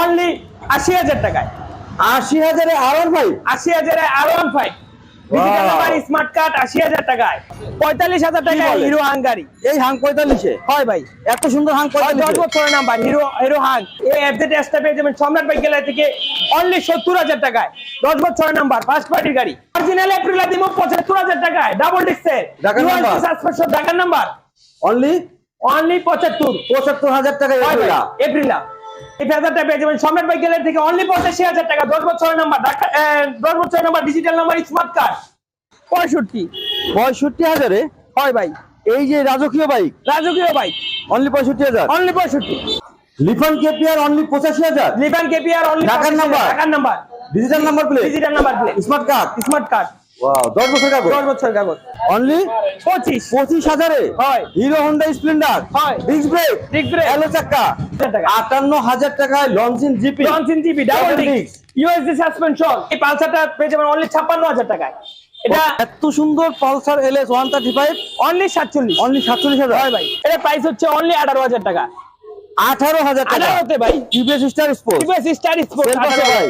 Only আশি হাজার টাকায়। আশি হাজারে আর ভাই। আশি হাজারে আর ওয়ান ফাইভ স্মার্ট কার্ড আশি হাজার টাকায়। পঁয়তাল্লিশ হাজার টাকায়? হিরো এই হাং পঁয়তাল্লিশে? হয় ভাই। এত সুন্দর হাং দশ পঁয়তাল্লিশে? বছরের নাম্বার হিরো হিরো হাং। এই এফজেড এসটা পেয়ে যাবেন সম্রাট বাইক গ্যালারি থেকে অনলি সত্তর হাজার টাকায়। দশ বছরের নাম্বার ফার্স্ট পার্টির গাড়ি। অরিজিনাল এপ্রিলা দিব পঁচাত্তর হাজার টাকায়। Double number? সাসপেনশন ঢাকার নাম্বার অনলি অনলি পঁচাত্তর। পঁচাত্তর হাজার টাকা ভাই, এপ্রিলা এই হাজারটা পেয়ে যাবেন সম্রাট বাইক গ্যালারি থেকে অনলি পঁচাশি হাজার টাকা। দশ বছরের নাম্বার দশ বছরের number digital number smart card পঁয়ষট্টি। পঁয়ষট্টি হাজারে? হয় ভাই। এই যে রাজকীয় বাইক রাজকীয় বাইক অনলি পঁয়ষট্টি হাজার? অনলি পঁয়ষট্টি। লিফান কেপিআর অনলি পঁচাশি হাজার? লিভান কেপিআর অনলি ঢাকার নাম্বার? ঢাকার number digital number plate digital number plate smart card smart card wow বছর কাগজ দশ বছর কাগজ অনলি পঁচিশ। পঁচিশ হাজারে? হয়। হিরো হোন্ডা স্প্লেন্ডার হয়। Disc brake Disc brake। এলো। আটান্ন হাজার টাকায় লঞ্চিন জিপি জনসিন জিবি ডাবল ডিস্ক। ইউএসডি সাসপেনশন এই পালসারটা পেয়ে যাবেন অনলি ছাপ্পান্ন হাজার টাকায়। এটা এত সুন্দর Pulsar LS one thirty five only সাতচল্লিশ। অনলি সাতচল্লিশ হাজার। হয় ভাই। এটা প্রাইস হচ্ছে অনলি আঠারো হাজার টাকা। আঠারো হাজার টাকা। আঠারোতে ভাই। TVS Star Sport TVS Star Sport ভাই।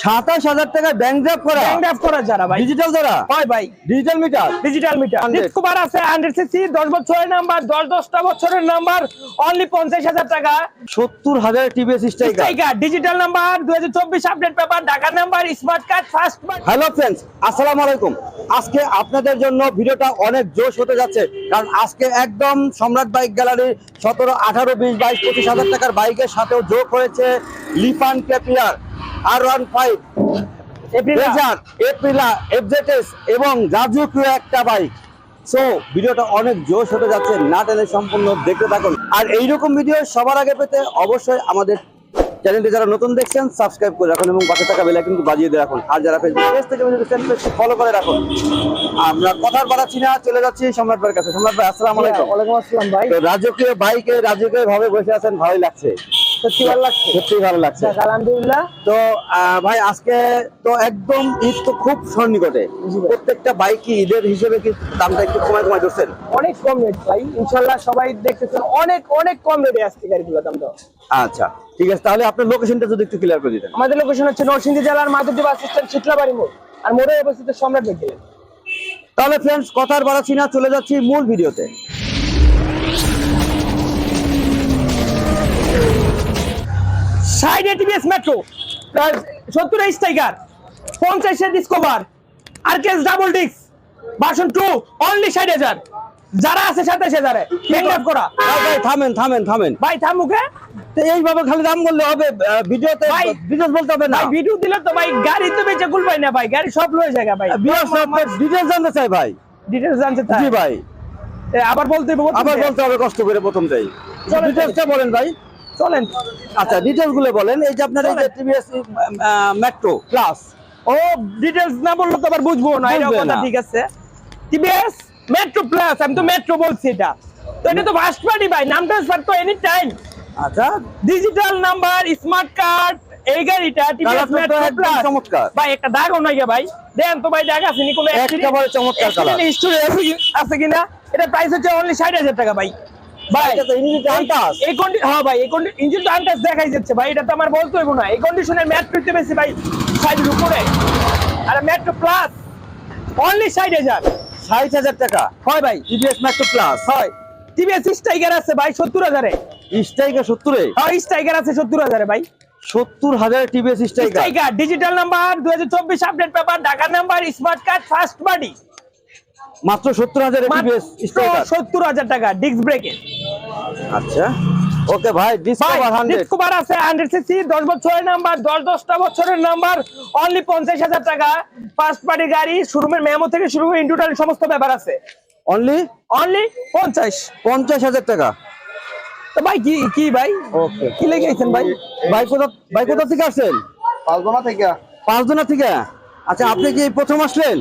সাতাশ হাজার টাকা ব্যাংক ড্রাফট করা। ব্যাংক করা যারা ভাই। ডিজিটাল দ্বারা হয় ভাই। Digital meter digital meter Discover আছে হান্ড্রেড সিসি দশ বছরের নাম্বার দশ দশটা বছরের নাম্বার অনলি পঞ্চাশ হাজার টাকা। সত্তর হাজার টিভিএস স্ট্রাইকার ডিজিটাল নাম্বার দুই হাজার চব্বিশ আপডেট পেপার ঢাকার number smart card first hello friends আসসালামু আলাইকুম। আজকে আপনাদের জন্য ভিডিওটা অনেক জোশ হতে যাচ্ছে কারণ আজকে একদম সম্রাট বাইক গ্যালারির সতেরো আঠারো বিশ বাইশ পঁচিশ হাজার টাকার বাইকের সাথেও যোগ হয়েছে Lifan KPR R one five রেজার এপ্রিলা এফজেটেস এবং রাজকীয় একটা বাইক সো ভিডিওটা অনেক জোশ হতে যাচ্ছে না টেনে সম্পূর্ণ দেখতে থাকুন। আর এইরকম ভিডিও সবার আগে পেতে অবশ্যই আমাদের চ্যানেলটি যারা নতুন দেখছেন সাবস্ক্রাইব করে রাখুন এবং পাশে থাকা বেলা কিন্তু বাজিয়ে দিয়ে রাখুন। আর যারা ফেসবুক পেজ থেকে ফলো করে রাখুন। আমরা কথার বাড়াচ্ছি না চলে যাচ্ছি সম্রাট ভাইয়ের কাছে। সম্রাট ভাই আসসালামু আলাইকুম। ওয়ালাইকুম আসসালাম ভাই। রাজকীয় বাইকে রাজকীয় ভাবে বসে আছেন ভালোই লাগছে। সত্যি ভালো লাগছে? সত্যি ভালো লাগছে। আলহামদুলিল্লাহ। তো ভাই আজকে তো একদম ঈদ তো খুব সন্নিকটে। জি প্রত্যেকটা বাইক ঈদের হিসেবে কি দামটা একটু কমায় কমায় ধরছেন? অনেক কম রেট ভাই। ইনশাল্লাহ সবাই দেখতেছেন অনেক অনেক কম রেটে আসছে গাড়িগুলো দাম দাও আচ্ছা ঠিক আছে। তাহলে আপনার লোকেশনটা যদি একটু ক্লিয়ার করে দিতেন। আমাদের লোকেশন হচ্ছে নরসিংদী জেলার মাধবদী বাস স্ট্যান্ড শীতলাবাড়ি মোড়। আর মোড়ে অবস্থিত সম্রাট মেডিকেল তাহলে ফ্রেন্ডস কথার বাড়াচ্ছি না চলে যাচ্ছি মূল ভিডিওতে সাইডে টিভিএস মেট্রো সত্তর স্ট্রাইকার পঞ্চাশের Discover আরকেস double disc version two only ষাট হাজার। যারা আছে সাতাশ হাজারে মেকআপ করা। ভাই, থামেন থামেন থামেন। ভাই থামুকে এইভাবে খালি দাম বললে হবে ভিডিওতে ভাই, ডিটেলস বলতে হবে না। ভিডিও দিলে তো ভাই গাড়ি তো বেঁচে কুল পাই না ভাই গাড়ি সব লয়ে জায়গা ভাই। ডিটেলস জানতে চাই ভাই। ডিটেলস জানতে জি চাই ভাই আবার বলতে হবে, আবার বলতে হবে কষ্ট করে প্রথমটাই চলেন, ডিটেলসটা বলেন ভাই। চলেন। আচ্ছা ডিটেলসগুলো বলেন। এই যে আপনার এই যে টিভিএস মেট্রো প্লাস ও ডিটেলস না বললে তো আবার বুঝব না এটা কথা ঠিক আছে। টিভিএস মেট্রো প্লাস আমি তো মেট্রো বলছি এটা। তো এটা তো ফার্স্ট পার্টি ভাই নাম ট্রান্সফার তো এনি টাইম আচ্ছা। ডিজিটাল নাম্বার স্মার্ট কার্ড এই গাড়িটা টিভিএস মেট্রো প্লাস চমৎকার। ভাই একটা দাগও নাই ভাই। দেন তো ভাই দাগ আছে নি কোনো একেবারে চমৎকার colour। হিস্টরি আছে আছে কিনা? এটা প্রাইস হচ্ছে অনলি 60000 টাকা ভাই। ভাই এটা তো ইঞ্জিনটা আনটাস। এই কন্ডি হ্যাঁ ভাই এই কন্ডি ইঞ্জিন আনটাস দেখাই যাচ্ছে ভাই এটা তো আমার বলতে হইব না। এই কন্ডিশনের মেট্রোতে বেশি ভাই সাইডের উপরে। আর মেট্রো প্লাস অনলি 60000 ষাট হাজার টাকা। হয় ভাই। টিভিএস মেট্রো প্লাস হয়। টিভিএস স্ট্রাইকার আছে ভাই 70000 এ স্ট্রাইকার সত্তরে? হ্যাঁ স্ট্রাইকার আছে 70000 এ ভাই। সত্তর হাজার TVS Striker digital number 2024 update paper ঢাকার নাম্বার স্মার্ট কার্ড ফার্স্ট বাডি মাত্র সত্তর হাজার সত্তর হাজার টাকা ডিস্ক ব্রেকে আচ্ছা। ওকে ভাই ডিসকভার আছে হান্ড্রেড সিসি দশ বছরের নাম্বার দশ দশটা বছরের নাম্বার অনলি পঞ্চাশ হাজার টাকা। ফার্স্ট পার্টি গাড়ি শোরুমের মেমো থেকে শুরু করে ইন্টুটাল সমস্ত ব্যাপার আছে। অনলি অনলি পঞ্চাশ। পঞ্চাশ হাজার টাকা। তো ভাই কি কি ভাই? ওকে কি লেগেছেন ভাই? ভাই কোথা ভাই কোথা থেকে আসছেন? পাঁচদোনা থেকে। পাঁচজনা থেকে? আচ্ছা আপনি কি প্রথম আসলেন?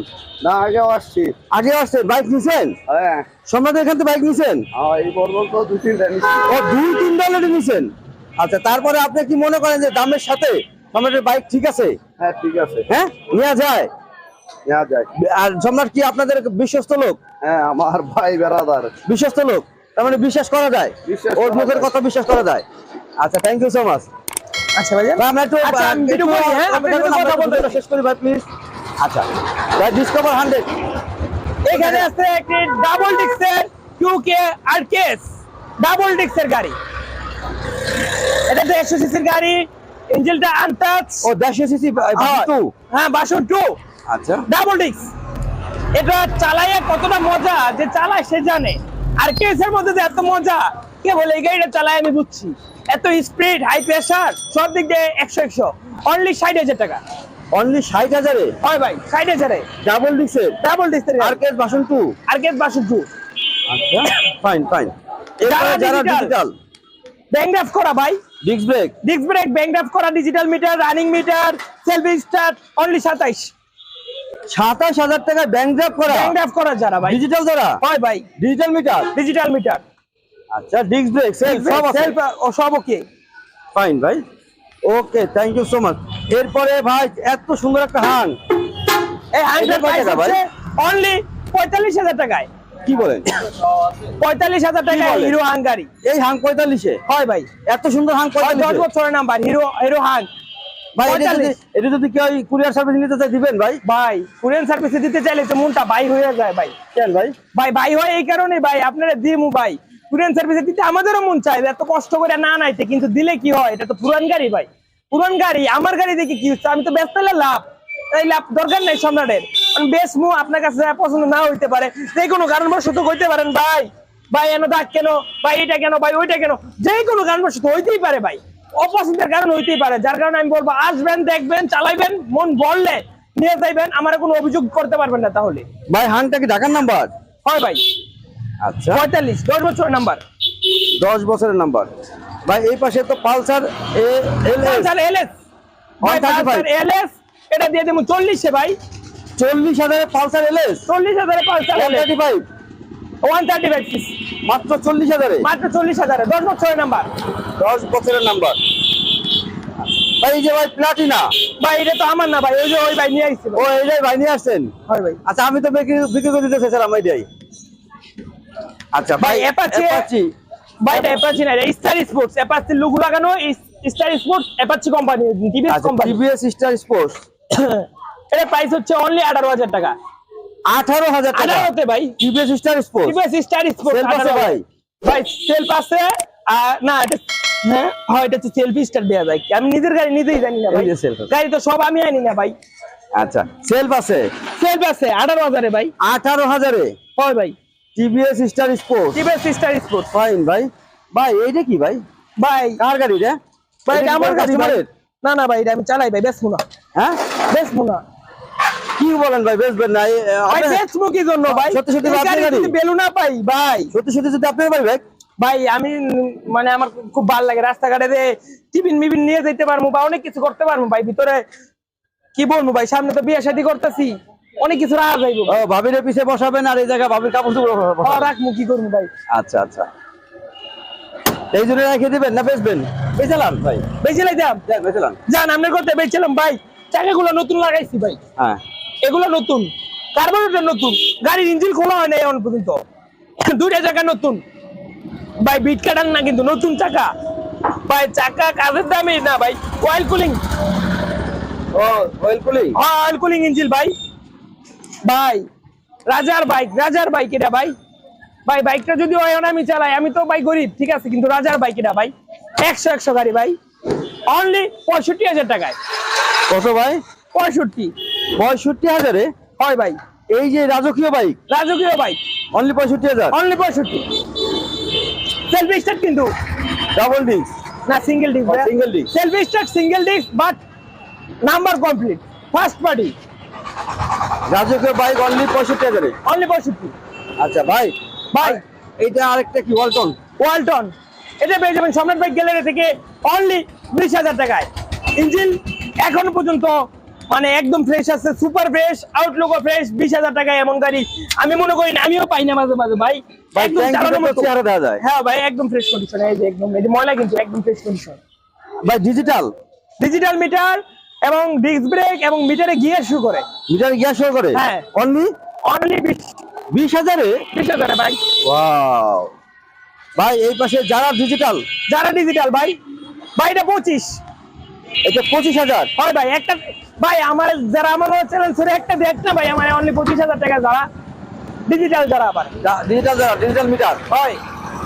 না আগেও আসছি। আগে আসছেন বাইক নিছেন? হ্যাঁ। সম্রাট এখান থেকে বাইক নিছেন? এই পর্যন্ত দু তিনটা ও দুই তিন ডলারে নিছেন? আচ্ছা তারপরে আপনি কি মনে করেন যে দামের সাথে সম্রাটের বাইক ঠিক আছে? হ্যাঁ ঠিক আছে। হ্যাঁ? নেওয়া যায়? নেওয়া যায়। আর সম্রাট কি আপনাদের বিশ্বস্ত লোক? হ্যাঁ আমার ভাই বেড়াদার। বিশ্বস্ত লোক? তার মানে বিশ্বাস করা যায়? বিশ্বাস ওর মুখের কথা বিশ্বাস করা যায়? আচ্ছা থ্যাংক ইউ সো মাচ আচ্ছা ভাই আমরা একটু আচ্ছা, একটু একটু বলি, হ্যাঁ, কথা বলতে শেষ করি ভাই প্লিজ আচ্ছা ভাই ডিসকভার হান্ড্রেড এখানে আছে একটি ডাবল ডিক্সের টু আর কেস ডাবল ডিক্সের গাড়ি। এটা তো একশো সিসির গাড়ি। ইঞ্জিনটা আনটাচ ও সিসি হ্যাঁ। বাসন আচ্ছা। ডাবল ডিক্স এটা চালাইয়া কতটা মজা যে চালায় সে জানে। আর কেসের মধ্যে যে এত মজা কে বলে এই গাড়িটা চালায় আমি বুঝছি। এত স্পিড হাই প্রেসার সব দিক দিয়ে একশো একশো। অনলি ষাট হাজার টাকা। অনলি ষাট হাজারে? হয় ভাই ষাট হাজারে। ডাবল ডিক্সের ডাবল ডিক্সের আর কেস বাসন টু আর কেস বাসন টু আচ্ছা ফাইন ফাইন এরপরে যারা ডিজিটাল ব্যাংক করা ভাই। Disc brake disc brake bank করা digital meter running meter selfie start only সাতাইশ। সাতাশ হাজার টাকা ব্যাংক ড্রাফট করা? ব্যাংক করা যারা ভাই। ডিজিটাল যারা? হয় ভাই। ডিজিটাল মিটার ডিজিটাল মিটার আচ্ছা ডিস্ক ব্রেক সেলফ সব সেলফ ও সব ওকে ফাইন ভাই। Okay thank you so much এরপরে ভাই এত সুন্দর একটা হাং। এই হান্ড্রেড প্রাইস টাকা হচ্ছে অনলি পঁয়তাল্লিশ হাজার টাকায়। কি বলেন? পঁয়তাল্লিশ হাজার টাকায় বলেন? হিরো হাঙ্গারি এই হাং পঁয়তাল্লিশে? হয় ভাই। এত সুন্দর হাং দশ পঁয়তাল্লিশে? বছরের নাম্বার হিরো হিরো হাং। ভাই এটা যদি 45 এটা যদি কেউ কুরিয়ার সার্ভিস নিতে চাই দিবেন ভাই? ভাই কোরিয়ান সার্ভিসে দিতে চাইলে তো মনটা বাই হয়ে যায় ভাই। কেন ভাই? হয় এই কারণে ভাই আপনারা দিমু ভাই। পুরান সার্ভিসে দিতে আমাদেরও মন চায় এত কষ্ট করে না নাইতে কিন্তু দিলে কি হয়? এটা তো পুরান গাড়ি ভাই। পুরান গাড়ি আমার গাড়ি দেখে কি হচ্ছে? আমি তো ব্যস্ত হলে লাভ। এই লাভ দরকার নেই সম্রাটের। বেশ মু আপনার কাছে পছন্দ না হইতে পারে। যে কোনো কারণবশত হইতে পারেন ভাই। ভাই এনে দাগ কেন? ভাই এটা কেন? ভাই ওইটা কেন? যে কোনো কারণবশত হইতেই পারে ভাই। অপছন্দের কারণ হইতেই পারে। যার কারণে আমি বলব আসবেন দেখবেন চালাইবেন মন বললে নিয়ে যাইবেন। আমার কোনো অভিযোগ করতে পারবেন না তাহলে। ভাই হাংটা কি ঢাকার নাম্বার হয় ভাই। আচ্ছা। পঁয়তাল্লিশ দশ বছরের নাম্বার। দশ বছরের নাম্বার। ভাই এই পাশে তো পালসার এ এল এস। পালসার এলএস ভাই 135 পালসার এলএস এটা দিয়ে দেবো চল্লিশে ভাই। চল্লিশ পালসার চল্লিশ হাজারে Pulsar thirty five. One thirty five মাত্র চল্লিশ হাজারে? মাত্র চল্লিশ হাজারে দশ বছরের নাম্বার। দশ বছরের নাম্বার। ভাই যে ভাই প্লাটিনা। ভাই এটা তো আমার না ভাই ওই যে ওই ভাই নিয়ে আসছিল। ও এইটাই ভাই নিয়ে আসছেন? হয় ভাই। আচ্ছা আমি তো বিক্রি বিক্রি করে দিতে চাইছিলাম এইটাই আচ্ছা ভাই, Apache- অ্যাপাচি ভাই এটা অ্যাপাচি না স্টার স্পোর্টস অ্যাপাচি লুগু লাগানো star sports Apache company TVS company TVS star sports এটা প্রাইস হচ্ছে অনলি আঠারো হাজার টাকা। আঠারো হাজার টাকা? আঠারোতে ভাই। TVS star sports TVS star sports ভাই? ভাই সেলফ আছে না এটা হ্যাঁ এটা হচ্ছে সেলফি স্টার দেওয়া যায় আমি নিজের গাড়ি নিজেই জানি না ভাই। গাড়ি তো সব আমি আনি না ভাই। আচ্ছা সেলফ আছে? সেলফ আছে আঠারো হাজারে ভাই। আঠারো হাজারে? হয় ভাই। TVS star TVS star fine ভাই। ভাই এইটা কি ভাই? ভাই। কার গাড়ি রে? ভাই এটা আমার কাছে ভাই। না না ভাই এটা আমি চালাই ভাই না। হ্যাঁ? না। কি বলেন ভাই বেচবেন না? এই, ভাই কি জন্য ভাই? সত্যি সত্যি গাড়ি গাড়ি? যদি বেলু না পাই ভাই। সত্যি সত্যি যদি আপনার ভাই ভাই। ভাই আমি মানে আমার খুব ভালো লাগে রাস্তাঘাটে টিফিন মিবিন নিয়ে যেতে পারব বা অনেক কিছু করতে পারব ভাই ভিতরে কি বলব ভাই সামনে তো বিয়ে শাদী করতেছি। অনেক কিছু রাখা যাইবো। ও ভাবির পিছে বসাবেন আর এই জায়গায় ভাবির কাপড় চোপড় বসাবেন। রাখব কি করব ভাই। আচ্ছা আচ্ছা। এই জন্য রেখে দিবেন না বেচবেন? বেচালাম ভাই। বেশি লাইতাম। যাক বেচালাম। যান আপনার করতে বেচছিলাম ভাই। চাকাগুলো নতুন লাগাইছি ভাই। হ্যাঁ। এগুলো নতুন। কার্বনেটর নতুন। গাড়ির ইঞ্জিন খোলা হয় না এখন পর্যন্ত। দুইটা চাকা নতুন। ভাই বিট কাটান না কিন্তু নতুন চাকা। ভাই চাকা কাজের দামে না ভাই। অয়েল কুলিং ও oil cooling oil cooling engine ভাই। ভাই রাজার বাইক রাজার বাইক এটা ভাই। ভাই বাইকটা যদি হয় আমি চালাই। আমি তো ভাই গরিব ঠিক আছে কিন্তু রাজার বাইক এটা ভাই। একশো একশো গাড়ি ভাই। অনলি পঁয়ষট্টি হাজার টাকায়। কত ভাই? পঁয়ষট্টি। পঁয়ষট্টি হাজারে? হয় ভাই। এই যে রাজকীয় বাইক রাজকীয় বাইক অনলি পঁয়ষট্টি হাজার? অনলি পঁয়ষট্টি। সেলফি স্টার্ট কিন্তু। ডাবল ডিস্ক না single disc single disc. Selfie start single disc but number complete first party রাজকীয় বাইক অনলি পঁয়ষট্টি হাজারে? অনলি পঁয়ষট্টি। আচ্ছা ভাই। ভাই। এইটা আরেকটা কি ওয়ালটন ওয়ালটন এটা পেয়ে যাবেন সম্রাট বাইক গ্যালারি থেকে অনলি বিশ হাজার টাকায়। ইঞ্জিন এখন পর্যন্ত মানে একদম ফ্রেশ আছে সুপার ফ্রেশ আউটলুকও ফ্রেশ বিশ হাজার টাকায় এমন গাড়ি। আমি মনে করি না, আমিও পাই না মাঝে মাঝে ভাই। একদম হ্যাঁ ভাই একদম ফ্রেশ কন্ডিশন এই যে একদম ময়লা কিন্তু একদম ফ্রেশ কন্ডিশন ভাই ডিজিটাল ডিজিটাল মিটার এবং ডিস্ক ব্রেক এবং মিটারে গিয়ার শুরু করে। মিটারে গ্যাস শুরু করে? হ্যাঁ। অনলি অনলি বিশ। হাজারে? বিশ হাজারে ভাই। ওয়াও ভাই এই পাশে যারা ডিজিটাল যারা ডিজিটাল ভাই? ভাই এটা পঁচিশ। এটা পঁচিশ হাজার। হয় ভাই একটা ভাই আমার যারা আমার চ্যানেল ছেড়ে একটা দেখ না ভাই আমার অনলি পঁচিশ হাজার টাকা যারা। ডিজিটাল যারা আবার। ডিজিটাল যারা ডিজিটাল মিটার হয়।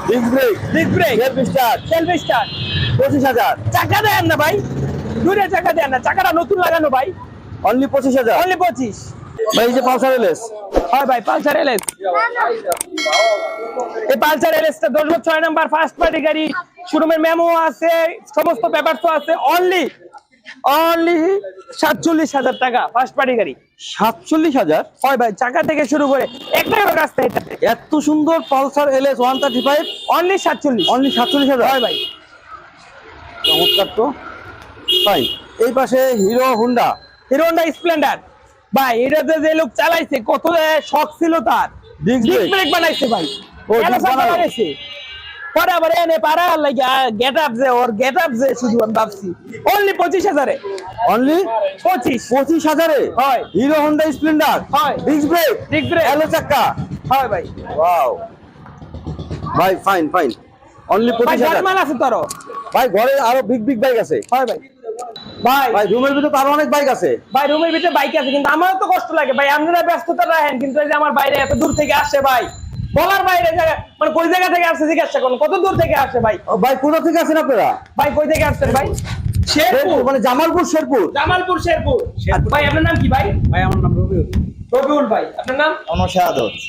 Disc brake disc brake self start self start পঁচিশ হাজার। চাকা দেন না ভাই। দুইটা চাকা দেন না চাকাটা নতুন লাগানো ভাই। অনলি পঁচিশ হাজার? অনলি পঁচিশ। ভাই যে পালসার এলএস। হয় ভাই পালসার এলএস। এই পালসার এলএসটা দশ ছয় নাম্বার ফার্স্ট পার্টি গাড়ি। শোরুমের মেমো আছে সমস্ত পেপার তো আছে। অনলি অনলি সাতচল্লিশ হাজার টাকা ফার্স্ট পার্টি গাড়ি। সাতচল্লিশ হাজার? হয় ভাই চাকা থেকে শুরু করে একটাই রাস্তা এটা। এত সুন্দর Pulsar LS one thirty five? Only সাতচল্লিশ। অনলি সাতচল্লিশ হাজার? হয় ভাই। চমৎকার তো। ফাইন এই পাশে Hero Honda Hero Honda Splendor ভাই এটাতে যে লোক চালাইছে কত শখ ছিল তার। ব্রেক বানাইছে ভাই? বানাইছে? পরে আবার এনে পারা লাগে গেট আপ যে ওর গেট আপ যে শুধু আমি ভাবছি। অনলি পঁচিশ হাজারে। অনলি পঁচিশ। পঁচিশ হাজারে? হয়। হিরো হুন্ডা স্প্লেন্ডার হয়। ডিস্ক ব্রেক চাক্কা। হয় ভাই। ওয়াও ভাই ফাইন ফাইন অনলি ভাই পঁচিশ হাজার। জার্মান আছে তোর ভাই ঘরে আরও বিগ বিগ বাইক আছে। হয় ভাই। ভাই। ভাই রুমের ভিতরে তো আরও অনেক বাইক আছে। ভাই রুমের ভিতরে বাইক আছে কিন্তু আমারও তো কষ্ট লাগে ভাই। আপনারা ব্যস্ততা রাখেন কিন্তু এই যে আমার বাইরে এত দূর থেকে আসে ভাই। বলার বাইরে মানে কোন জায়গা থেকে আসছে জিজ্ঞাসা করুন কত দূর থেকে আসে ভাই? ভাই কোথা থেকে আছেন আপনারা? ভাই কই থেকে আসছেন ভাই? শেরপুর। মানে জামালপুর শেরপুর। জামালপুর শেরপুর। ভাই আপনার নাম কি ভাই? ভাই আমার নাম রবিউল। রবিউল ভাই আপনার নাম?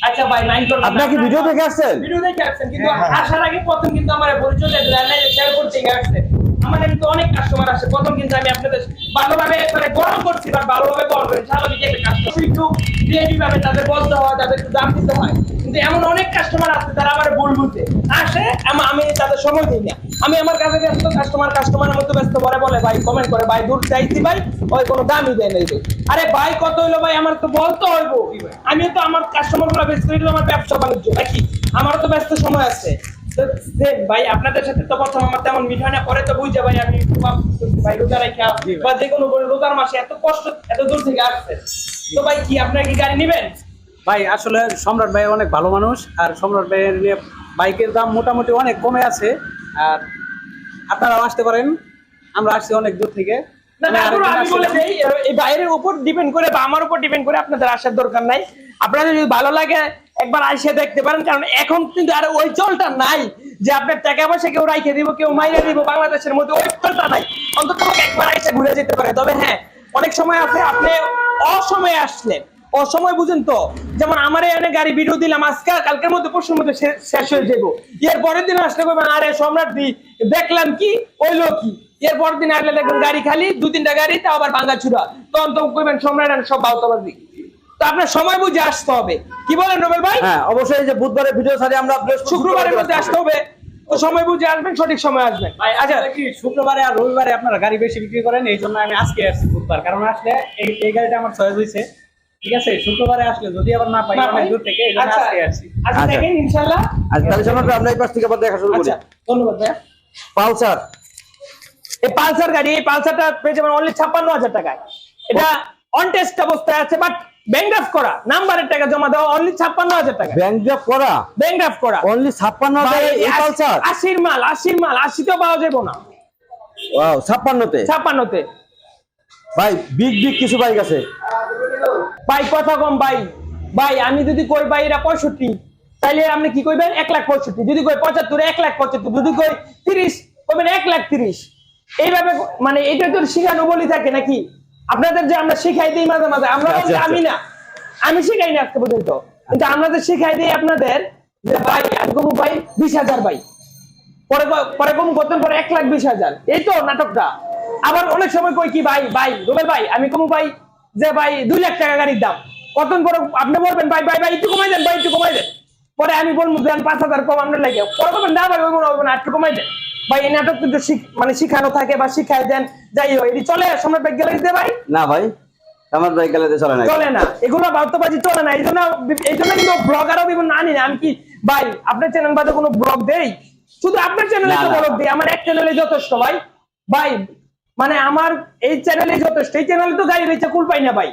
আচ্ছা ভাই নাইন আপনারা কি ভিডিও দেখে আসছেন? ভিডিও দেখে আসছেন কিন্তু আসার আগে প্রথম কিন্তু আমার পরিচয় দিলেন শেরপুর থেকে আসছেন। আমার কিন্তু অনেক কাস্টমার আসে। প্রথম কিন্তু আমি আপনাদের ভালোভাবে মানে গরম করছি, বা ভালোভাবে গরম স্বাভাবিক একটা কাস্টমার একটু ভিআইপি ভাবে তাদের বলতে হয়, তাদের একটু দাম দিতে হয়। কিন্তু এমন অনেক কাস্টমার তারা আমার ভুল বুঝে। আসে, আমি তাদের সময় দিই না। আমি আমার কাছে ব্যস্ত কাস্টমার কাস্টমারের মধ্যে ব্যস্ত করে বলে, ভাই কমেন্ট করে, ভাই, দূর চাইছি, ভাই, ওই কোনো দামই দেয় না আরে, ভাই, কত হইল ভাই? আমার তো বলতে হইব। আমি তো আমার কাস্টমারগুলো করে আমার ব্যবসা বাণিজ্য। নাকি? আমারও তো ব্যস্ত সময় আছে। তো ভাই আপনাদের সাথে তো প্রথম আমার তেমন না পরে তো বুঝছে ভাই আমি ভাই রোজা রাখা বা যে কোনো রোজার মাসে এত কষ্ট এত দূর থেকে আসছে। তো ভাই কি আপনারা কি গাড়ি নেবেন? ভাই আসলে সম্রাট ভাই অনেক ভালো মানুষ আর সম্রাট ভাইয়ের নিয়ে বাইকের দাম মোটামুটি অনেক কমে আছে আর আপনারাও আসতে পারেন আমরা আসছি অনেক দূর থেকে। না না আমি তারপরে আরেকদিন আমি বলে এই বাইরের উপর ডিপেন্ড করে বা আমার উপর ডিপেন্ড করে আপনাদের আসার দরকার নাই। আপনাদের যদি ভালো লাগে, একবার আইসে দেখতে পারেন, কারণ এখন কিন্তু আর ওই চলটা নাই যে আপনার টাকা পয়সা কেউ রাইখে দিব, কেউ মাইরে দিব, বাংলাদেশের মধ্যে ওই চলটা নাই। অন্তত একবার আইসে ঘুরে যেতে পারে। তবে হ্যাঁ অনেক সময় আছে আপনি অসময়ে আসলেন। অসময় বুঝেন তো, যেমন আমার এনে গাড়ি ভিডিও দিলাম, আজকে কালকের মধ্যে পরশুর মধ্যে শেষ হয়ে যাব এর পরের দিন আসলে আরে সম্রাট দি, দেখলাম কি ওইলো কি? এর পরের দিন আসলে দেখবেন গাড়ি খালি দু তিনটা গাড়ি, তাও আবার ভাঙা চুরা তখন তো কইবেন সম্রাট সব বাউতাবাজি। তো আপনার সময় বুঝে আসতে হবে। কি বলেন রবেল ভাই? হ্যাঁ অবশ্যই এই যে বুধবারের ভিডিও সারি আমরা শুক্রবারের মধ্যে আসতে হবে। তো সময় বুঝে আসবেন সঠিক সময় আসবেন। আচ্ছা। কি শুক্রবারে আর রবিবারে আপনারা গাড়ি বেশি বিক্রি করেন? এই জন্য আমি আজকে আসছি বুধবার। কারণ আসলে এই এই গাড়িটা আমার চয়েস হয়েছে। ঠিক আছে? শুক্রবারে আসলে যদি আবার না পাই অনেক দূর থেকে এই জন্য আচ্ছা। আজকে আসছি। আচ্ছা আচ্ছা। দেখেন ইনশাল্লাহ আচ্ছা তাহলে সম্রাট আমরা এই পাশ থেকে আবার দেখা শুরু করি। ধন্যবাদ ভাই পালসার। এই পালসার গাড়ি এই পালসারটা পেয়ে যাবেন অনলি ছাপ্পান্ন হাজার টাকায়। এটা অন টেস্ট অবস্থায় আছে বাট ব্যাংড্রাফ করা। নাম্বারের টাকা জমা দেওয়া অনলি ছাপ্পান্ন হাজার টাকা। ব্যাংক জব করা? ব্যাংড্রাফ করা। অনলি ছাপ্পান্ন হাজারে এই আশির মাল আশির মাল আশিতেও পাওয়া যাব না। ওয়াও ছাপ্পান্নতে? ছাপ্পান্নতে। ভাই বিগ বিগ কিছু বাইক আছে। ভাই কথা কম ভাই। ভাই আমি যদি কই ভাই এরা পঁয়ষট্টি। তাইলে আপনি কি কইবেন? এক লাখ পঁয়ষট্টি। যদি কই পঁচাত্তর এক লাখ পঁচাত্তর। যদি কই তিরিশ কইবেন এক লাখ তিরিশ। এইভাবে মানে এটা তো শিখানো বলি থাকে নাকি? আপনাদের যে আমরা শিখাই দিই মাঝে মাঝে আমরা আচ্ছা, আচ্ছা। আমি না। আমি শিখাই না আজকে পর্যন্ত। কিন্তু আমাদের শিখাই দিই আপনাদের যে ভাই আমি ভাই বিশ হাজার ভাই। পরে পরে কম করতেন পরে এক লাখ বিশ হাজার। এই তো নাটকটা। আবার অনেক সময় কই কি ভাই ভাই রুবেল ভাই আমি কমু ভাই যে ভাই দুই লাখ টাকা গাড়ির দাম। কতক্ষণ পরে আপনি বলবেন ভাই ভাই ভাই একটু কমাই দেন ভাই একটু কমাই দেন। পরে আমি বলব দেন পাঁচ হাজার কম আপনার লাগে। পরে বলবেন না ভাই ওই মনে হবে না একটু কমাই দেন। ভাই এই নাটক কিন্তু মানে শিখানো থাকে বা শিখাই দেন। যাই হোক এটি চলে সময় ব্যাগ গেলে দিতে ভাই? না ভাই আমার চলে না চলে না। এগুলো বাস্তবাজি চলে না। এই জন্য এই জন্য কিন্তু ব্লগারও বিভিন্ন আনি না। আমি কি ভাই আপনার চ্যানেল বাদে কোনো ব্লগ দেই? শুধু আপনার চ্যানেলে না, তো ব্লগ দিই। আমার এক চ্যানেলে যথেষ্ট ভাই। ভাই মানে আমার এই চ্যানেলে যথেষ্ট। এই চ্যানেলে তো গাড়ি বেচে কুল পাই না ভাই।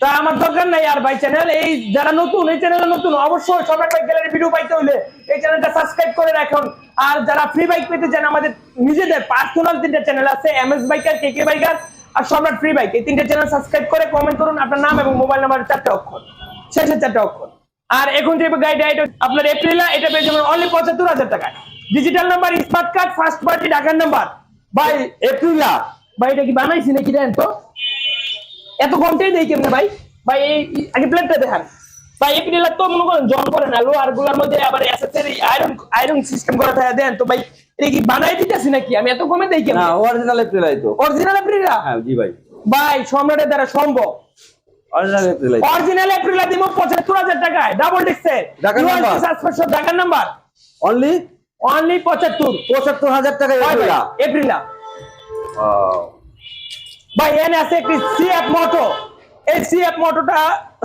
তা আমার দরকার নাই আর ভাই চ্যানেল এই যারা নতুন এই চ্যানেলে নতুন অবশ্যই সবাই ভাই গ্যালারি ভিডিও পাইতে হইলে এই চ্যানেলটা সাবস্ক্রাইব করে রাখুন। আর যারা ফ্রি বাইক পেতে চান আমাদের নিজেদের পার্সোনাল তিনটা চ্যানেল আছে M S biker K K biker আর সম্রাট ফ্রি বাইক এই তিনটা চ্যানেল সাবস্ক্রাইব করে কমেন্ট করুন আপনার নাম এবং মোবাইল নাম্বার চারটে অক্ষর। শেষের চারটে অক্ষর। আর এখন যে গাইড এটা আপনার এপ্রিলা এটা পেয়ে যাবেন অনলি পঁচাত্তর হাজার টাকায়। Digital number smart card first party ঢাকার নাম্বার ভাই এপ্রিলা ভাই এটা কি বানাইছি নাকি দেন তো? এত কমটাই দেই কেমনে ভাই? ভাই এই আগে প্লেটটা দেখান। ভাই এপ্রিল তো মনে করেন জন করে না লোহারগুলার মধ্যে আবার এসএসএর আয়রন আয়রন সিস্টেম করা থাকে দেন। তো ভাই এটা কি বানাই দিতেছি নাকি? আমি এত কমে দেই না কেমনে অরিজিনাল এপ্রিলাই তো। অরিজিনাল এপ্রিলা হ্যাঁ জি ভাই। ভাই সম্রাটের দ্বারা সম্ভব। অরিজিনাল এপ্রিলা পঁচাত্তর হাজার টাকায়। ডাবল ডিক্সের ঢাকার? সাসপেনশন ঢাকার নাম্বার অনলি অনলি পঁচাত্তর। পঁচাত্তর হাজার টাকা এপ্রিলা এপ্রিলা ভাই এনে আছে একটি সিএফ মোটো এই সিএফ মোটোটা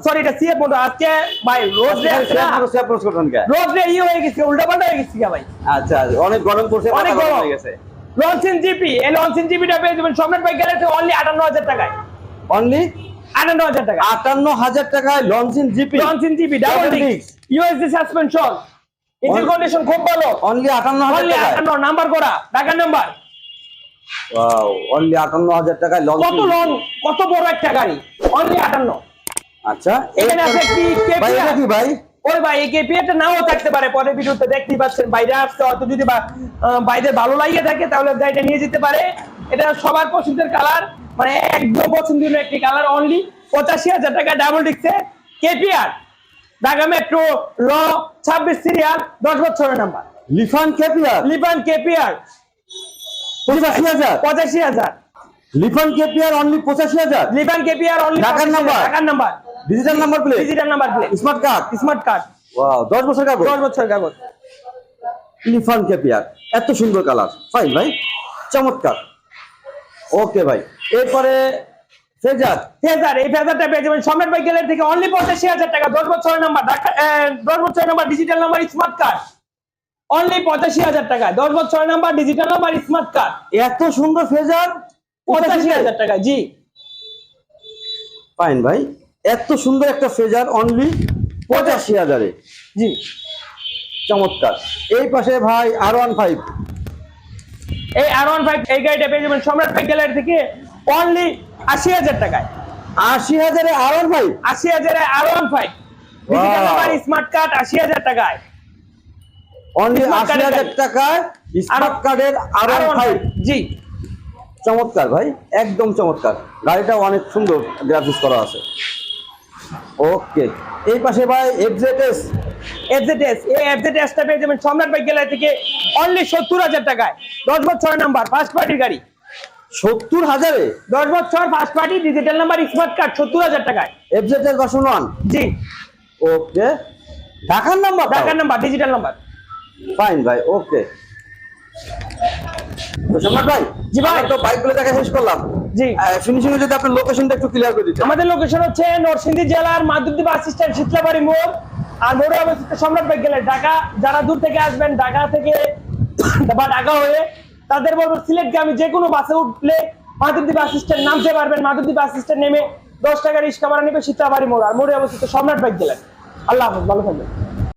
সরি এটা সিএফ মোটো আজকে ভাই রোজ আছে না? রোজ ডে ই হয়ে গেছে উল্টা পাল্টা হয়ে গেছে ভাই। আচ্ছা অনেক গরম পড়ছে অনেক গরম। হয়ে গেছে। লঞ্চিন জিপি এই লঞ্চিন জিপিটা পেয়ে যাবেন সম্রাট ভাই গ্যালারিতে অনলি আটান্ন হাজার টাকায়। অনলি আটান্ন হাজার টাকা আটান্ন হাজার টাকায় Loncin GP Loncin GP double disc. USD suspension engine condition খুব ভালো। অনলি আটান্ন হাজার নাম্বার করা ঢাকার নাম্বার ওয়াও অনলি আটান্ন হাজার টাকায় কত লং কত বড় একটা গাড়ি? অনলি আটান্ন। আচ্ছা এখানে আছে একটি ভাই এটা কি ভাই? ওই ভাই এই কেপিএটা নাও থাকতে পারে পরের ভিডিওতে দেখতেই পাচ্ছেন। বাইরে আসছে হয়তো যদি বা ভালো লাগিয়ে থাকে তাহলে গাড়িটা নিয়ে যেতে পারে। এটা সবার পছন্দের কালার মানে একদম পছন্দের একটি কালার অনলি পঁচাশি হাজার টাকা ডাবল ডিক্সে কেপিআর ঢাকা মেট্রো র ছাব্বিশ সিরিয়াল দশ বছরের number Lifan KPR Lifan KPR পঁচাশি হাজার। পঁচাশি হাজার। লিফান কেপিআর অনলি পঁচাশি হাজার। লিবান কেপিআর অনলি ঢাকার number? ঢাকার number digital number plate digital number plate smart card smart card wow দশ বছর কাগজ? দশ বছর কাগজ। Lifan KPR. এত সুন্দর কালার ফাইন ভাই? চমৎকার। ওকে ভাই। এরপরে ফেজার ফেজার এই ফেজারটা পেয়ে যাবেন সম্রাট ভাই গ্যালারি থেকে অনলি পঁচাশি হাজার টাকা। দশ বছরের নাম্বার দশ বছরের number digital number smart card only পঁচাশি হাজার টাকা দশ বছরের number digital number smart card এত সুন্দর ফেজার? পঁচাশি হাজার টাকা জি। ফাইন ভাই এত সুন্দর একটা ফেজার অনলি পঁচাশি হাজারে। জি। চমৎকার। এই পাশে ভাই আর ওয়ান ফাইভ এই আর ওয়ান ফাইভ এই গাড়িটা পেয়ে যাবেন সম্রাট ভাই গ্যালারি থেকে অনলি আশি হাজার টাকায়। আশি হাজারে আর ওয়ান ফাইভ আশি হাজারে আর one five digital. Number smart card আশি হাজার টাকায়। অনলি আশি হাজার। টাকায় স্মার্ট কার্ডের আর জি। চমৎকার ভাই একদম চমৎকার। গাড়িটা অনেক সুন্দর গ্রাফিক্স করা আছে। ওকে এই পাশে ভাই এফজেডএস এফজেডএস এই এফজেডএসটা পেয়ে যাবেন সম্রাট বাইক গ্যালারি থেকে অনলি সত্তর হাজার টাকায়। দশ বছর নাম্বার ফার্স্ট পার্টির গাড়ি। সত্তর হাজারে? দশ বছর first party digital number smart card সত্তর হাজার টাকায়। এফজেডএস ভার্সন ওয়ান জি। ওকে ঢাকার নাম্বার টাকার নাম্বার ডিজিটাল নাম্বার ফাইন ভাই ওকে ভাই জি ভাই। তো বাইকগুলো দেখা শেষ করলাম। জি। ফিনিশিং এ যদি আপনার লোকেশনটা একটু ক্লিয়ার করে দিতেন। আমাদের লোকেশন হচ্ছে নরসিংদী জেলার মাধবদ্বীপ বাস শীতলাবাড়ি মোড়। আর মোড়ে অবস্থিত সম্রাট বাইক গ্যালারি ঢাকা। যারা দূর থেকে আসবেন ঢাকা থেকে বা ঢাকা হয়ে তাদের বলব সিলেটগামী যে কোনো বাসে উঠলে মাধবদ্বীপ বাস নামতে পারবেন। মাধবদ্বীপ বাস নেমে দশ টাকা রিক্সা ভাড়া নেবে শীতলাবাড়ি মোড়। আর মোড়ে অবস্থিত সম্রাট বাইক গ্যালারি আল্লাহ হাফেজ ভালো থাকবেন।